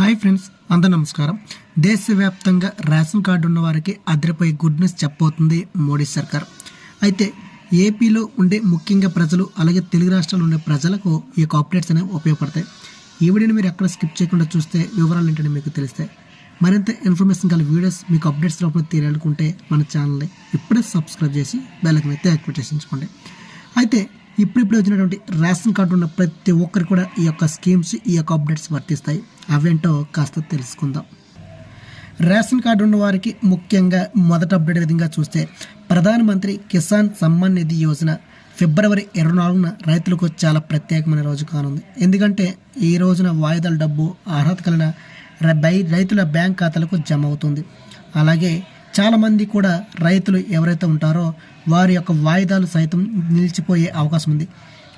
Hi friends అందరూ నమస్కారం. దేశవ్యాప్తంగా రేషన్ కార్డు ఉన్న వారికి అదిరిపోయే గుడ్ న్యూస్ చెప్పబోతుంది మోడీ సర్కార్. అయితే ఏపీలో ఉండే ముఖ్యంగా ప్రజలు అలాగే తెలుగు రాష్ట్రాల్లో ఉండే ప్రజలకు ఈ యొక్క అప్డేట్స్ అనేవి ఉపయోగపడతాయి. ఈ వీడియోని మీరు ఎక్కడ స్కిప్ చేయకుండా చూస్తే వివరాలు ఏంటంటే మీకు తెలుస్తాయి మరింత ఇన్ఫర్మేషన్ గల వీడియోస్ మీకు అప్డేట్స్ లోపల తీరాలనుకుంటే మన ఛానల్ని ఇప్పుడే సబ్స్క్రైబ్ చేసి బెల్లకన్ అయితే యాక్టివేట్ చేసి అయితే ఇప్పుడిప్పుడు వచ్చినటువంటి రేషన్ కార్డు ఉన్న ప్రతి ఒక్కరు కూడా ఈ యొక్క స్కీమ్స్ ఈ యొక్క అప్డేట్స్ వర్తిస్తాయి. అవేంటో కాస్త తెలుసుకుందాం. రేషన్ కార్డు ఉన్న వారికి ముఖ్యంగా మొదటి అప్డేట్ విధంగా చూస్తే ప్రధానమంత్రి కిసాన్ సమ్మాన్ నిధి యోజన ఫిబ్రవరి ఇరవై నాలుగున రైతులకు చాలా ప్రత్యేకమైన రోజు కానుంది. ఎందుకంటే ఈ రోజున వాయిదాల డబ్బు అర్హత కలిగిన ర- రైతుల బ్యాంక్ ఖాతాలకు జమ అవుతుంది. అలాగే చాలామంది కూడా రైతులు ఎవరైతే ఉంటారో వారి యొక్క వాయిదాలు సైతం నిలిచిపోయే అవకాశం ఉంది.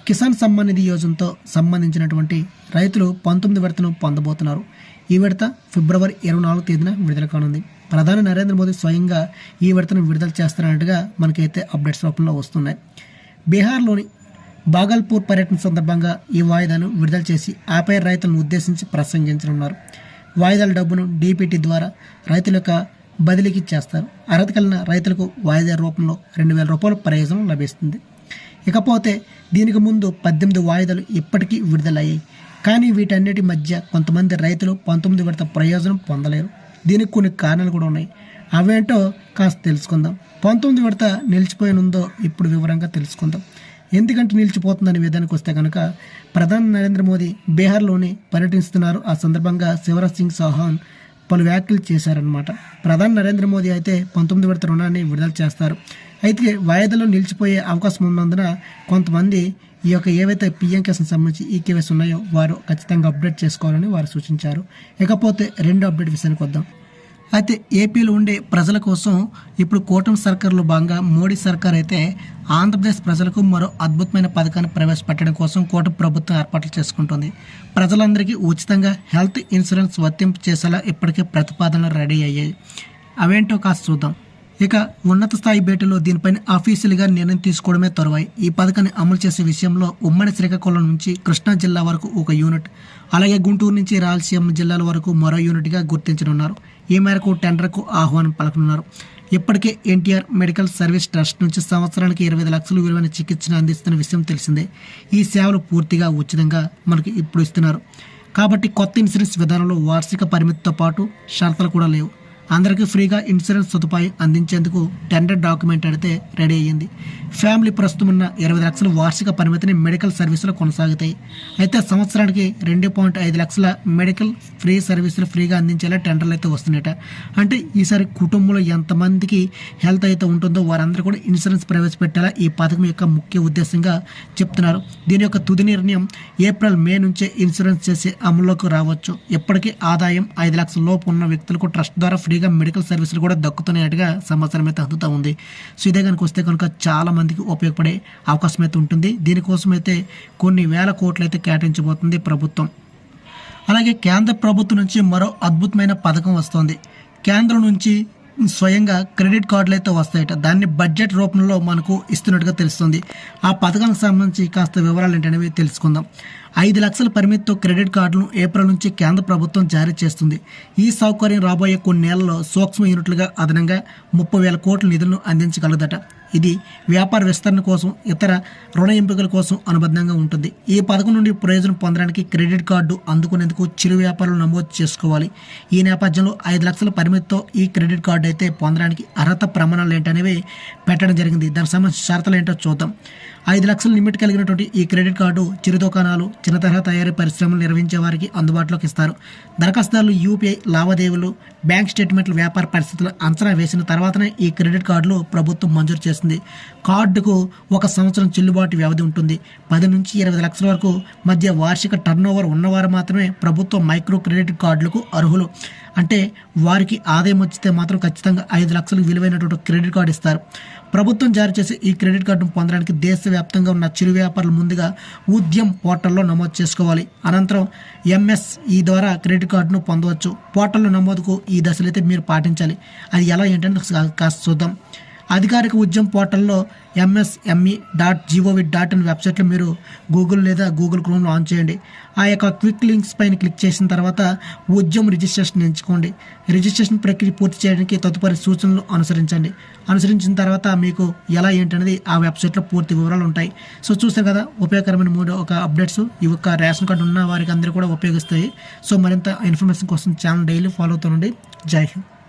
కిసాన్ సమ్మాన్ నిధి యోజనతో సంబంధించినటువంటి రైతులు పంతొమ్మిది విడతను పొందబోతున్నారు. ఈ విడత ఫిబ్రవరి ఇరవై నాలుగు తేదీన విడుదల కానుంది. ప్రధాని నరేంద్ర మోదీ స్వయంగా ఈ విడతను విడుదల చేస్తున్నట్టుగా మనకైతే అప్డేట్స్ రూపంలో వస్తున్నాయి. బీహార్లోని బాగల్పూర్ పర్యటన సందర్భంగా ఈ వాయిదాను విడుదల చేసి ఆపై రైతులను ఉద్దేశించి ప్రసంగించనున్నారు. వాయిదాల డబ్బును డీపీటీ ద్వారా రైతుల యొక్క బదిలీకి చేస్తారు అర్హత కలిగిన రైతులకు వాయిదా రూపంలో రెండు వేల రూపాయల ప్రయోజనం లభిస్తుంది. ఇకపోతే దీనికి ముందు పద్దెనిమిది వాయిదాలు ఇప్పటికీ విడుదలయ్యాయి. కానీ వీటన్నిటి మధ్య కొంతమంది రైతులు పంతొమ్మిది విడత ప్రయోజనం పొందలేరు. దీనికి కొన్ని కారణాలు కూడా ఉన్నాయి. అవేంటో కాస్త తెలుసుకుందాం. పంతొమ్మిది విడత నిలిచిపోయినుందో ఇప్పుడు వివరంగా తెలుసుకుందాం. ఎందుకంటే నిలిచిపోతుందనే విధానికి వస్తే కనుక ప్రధాని నరేంద్ర మోదీ బీహార్లోని పర్యటిస్తున్నారు. ఆ సందర్భంగా శివరాజ్ సింగ్ చౌహాన్ పలు వ్యాఖ్యలు చేశారనమాట ప్రధాని నరేంద్ర మోదీ అయితే పంతొమ్మిది విడత రుణాన్ని విడుదల చేస్తారు. అయితే వాయిదాలో నిలిచిపోయే అవకాశం ఉన్నందున కొంతమంది ఈ యొక్క ఏవైతే పిఎం కిసాన్ సంబంధించి ఈ కేవైస్ ఉన్నాయో వారు ఖచ్చితంగా అప్డేట్ చేసుకోవాలని వారు సూచించారు. ఇకపోతే రెండు అప్డేట్ విషయానికి వద్దాం. అయితే ఏపీలో ఉండే ప్రజల కోసం ఇప్పుడు కూటమి సర్కార్లో భాగంగా మోడీ సర్కార్ అయితే ఆంధ్రప్రదేశ్ ప్రజలకు మరో అద్భుతమైన పథకాన్ని ప్రవేశపెట్టడం కోసం కూటమి ప్రభుత్వం ఏర్పాట్లు చేసుకుంటుంది. ప్రజలందరికీ ఉచితంగా హెల్త్ ఇన్సూరెన్స్ వర్తింపు చేసేలా ఇప్పటికే ప్రతిపాదనలు రెడీ అయ్యాయి. అవేంటో కాస్త చూద్దాం. ఇక ఉన్నత స్థాయి భేటీలో దీనిపైన అఫీషియల్గా నిర్ణయం తీసుకోవడమే తరువాయి. ఈ పథకాన్ని అమలు చేసే విషయంలో ఉమ్మడి శ్రీకాకుళం నుంచి కృష్ణా జిల్లా వరకు ఒక యూనిట్ అలాగే గుంటూరు నుంచి రాయలసీమ జిల్లాల వరకు మరో యూనిట్గా గుర్తించనున్నారు. ఈ మేరకు టెండర్కు ఆహ్వానం పలకనున్నారు. ఇప్పటికే ఎన్టీఆర్ మెడికల్ సర్వీస్ ట్రస్ట్ నుంచి సంవత్సరానికి ఇరవై ఐదు లక్షలు విలువైన చికిత్సను అందిస్తున్న విషయం తెలిసిందే. ఈ సేవలు పూర్తిగా ఉచితంగా మనకి ఇప్పుడు ఇస్తున్నారు. కాబట్టి కొత్త ఇన్సూరెన్స్ విధానంలో వార్షిక పరిమితితో పాటు షరతులు కూడా లేవు. అందరికీ ఫ్రీగా ఇన్సూరెన్స్ సదుపాయం అందించేందుకు టెండర్ డాక్యుమెంట్ అయితే రెడీ అయ్యింది. ఫ్యామిలీ ప్రస్తుతం ఉన్న ఇరవై లక్షల వార్షిక పరిమితిని మెడికల్ సర్వీసులు కొనసాగుతాయి. అయితే సంవత్సరానికి రెండు పాయింట్ ఐదు లక్షల మెడికల్ ఫ్రీ సర్వీసులు ఫ్రీగా అందించేలా టెండర్లు అయితే వస్తున్నాయట. అంటే ఈసారి కుటుంబంలో ఎంతమందికి హెల్త్ అయితే ఉంటుందో వారందరూ కూడా ఇన్సూరెన్స్ ప్రవేశపెట్టేలా ఈ పథకం యొక్క ముఖ్య ఉద్దేశంగా చెప్తున్నారు. దీని యొక్క తుది నిర్ణయం ఏప్రిల్ మే నుంచే ఇన్సూరెన్స్ చేసి అమల్లోకి రావచ్చు. ఇప్పటికీ ఆదాయం ఐదు లక్షల లోపు ఉన్న వ్యక్తులకు ట్రస్ట్ ద్వారా ఫ్రీ ఫ్రీగా మెడికల్ సర్వీసులు కూడా దక్కుతున్నట్టుగా సమాచారం అయితే అందుతూ ఉంది. సో ఇదే కనుక వస్తే కనుక చాలామందికి ఉపయోగపడే అవకాశం అయితే ఉంటుంది. దీనికోసం అయితే కొన్ని వేల కోట్లు అయితే కేటాయించబోతుంది ప్రభుత్వం. అలాగే కేంద్ర ప్రభుత్వం నుంచి మరో అద్భుతమైన పథకం వస్తుంది. కేంద్రం నుంచి స్వయంగా క్రెడిట్ కార్డులు అయితే వస్తాయట. దాన్ని బడ్జెట్ రూపంలో మనకు ఇస్తున్నట్టుగా తెలుస్తుంది. ఆ పథకానికి సంబంధించి కాస్త వివరాలు ఏంటనేవి తెలుసుకుందాం. ఐదు లక్షల పరిమితితో క్రెడిట్ కార్డులను ఏప్రిల్ నుంచి కేంద్ర ప్రభుత్వం జారీ చేస్తుంది. ఈ సౌకర్యం రాబోయే కొన్ని నెలల్లో సూక్ష్మ యూనిట్లుగా అదనంగా ముప్పై వేల కోట్ల నిధులను అందించగలదట. ఇది వ్యాపార విస్తరణ కోసం ఇతర రుణ ఎంపికల కోసం అనుబంధంగా ఉంటుంది. ఈ పథకం నుండి ప్రయోజనం పొందడానికి క్రెడిట్ కార్డు అందుకునేందుకు చిరు వ్యాపారులు నమోదు చేసుకోవాలి. ఈ నేపథ్యంలో ఐదు లక్షల పరిమితితో ఈ క్రెడిట్ కార్డు అయితే పొందడానికి అర్హత ప్రమాణాలు ఏంటనేవి పెట్టడం జరిగింది. దానికి సంబంధించిన షరతులు ఏంటో చూద్దాం. ఐదు లక్షల లిమిట్ కలిగినటువంటి ఈ క్రెడిట్ కార్డు చిరు దుకాణాలు చిన్న తరహా తయారీ పరిశ్రమలు నిర్వహించే వారికి అందుబాటులోకి ఇస్తారు. దరఖాస్తుదారులు యూపీఐ లావాదేవీలు బ్యాంక్ స్టేట్మెంట్ల వ్యాపార పరిస్థితులు అంచనా వేసిన తర్వాతనే ఈ క్రెడిట్ కార్డులు ప్రభుత్వం మంజూరు చేస్తుంది కార్డుకు ఒక సంవత్సరం చెల్లుబాటు వ్యవధి ఉంటుంది. పది నుంచి ఇరవై లక్షల వరకు మధ్య వార్షిక టర్నోవర్ ఉన్నవారు మాత్రమే ప్రభుత్వ మైక్రో క్రెడిట్ కార్డులకు అర్హులు. అంటే వారికి ఆదాయం వచ్చితే మాత్రం ఖచ్చితంగా ఐదు లక్షలకు విలువైనటువంటి క్రెడిట్ కార్డు ఇస్తారు. ప్రభుత్వం జారీ చేసే ఈ క్రెడిట్ కార్డును పొందడానికి దేశవ్యాప్తంగా ఉన్న చిరు వ్యాపారులు ముందుగా ఉద్యమ్ పోర్టల్లో నమోదు చేసుకోవాలి. అనంతరం ఎంఎస్ఈ ద్వారా క్రెడిట్ కార్డును పొందవచ్చు. పోర్టల్లో నమోదుకు ఈ దశలైతే మీరు పాటించాలి. అది ఎలా ఏంటంటే కాస్త చూద్దాం. అధికారిక ఉద్యమం పోర్టల్లో MSME dot G O V dot in వెబ్సైట్లో మీరు గూగుల్ లేదా గూగుల్ క్రోమ్ ఆన్ చేయండి. ఆ యొక్క క్విక్ లింక్స్ పైన క్లిక్ చేసిన తర్వాత ఉద్యమం రిజిస్ట్రేషన్ ఎంచుకోండి. రిజిస్ట్రేషన్ ప్రక్రియ పూర్తి చేయడానికి తదుపరి సూచనలు అనుసరించండి. అనుసరించిన తర్వాత మీకు ఎలా ఏంటనేది ఆ వెబ్సైట్లో పూర్తి వివరాలు ఉంటాయి. సో చూస్తే కదా ఉపయోగకరమైన మూడు ఒక అప్డేట్స్. ఈ యొక్క రేషన్ కార్డు ఉన్న వారికి అందరూ కూడా ఉపయోగిస్తాయి. సో మరింత ఇన్ఫర్మేషన్ కోసం ఛానల్ డైలీ ఫాలో అవుతుండండి జై హింద్.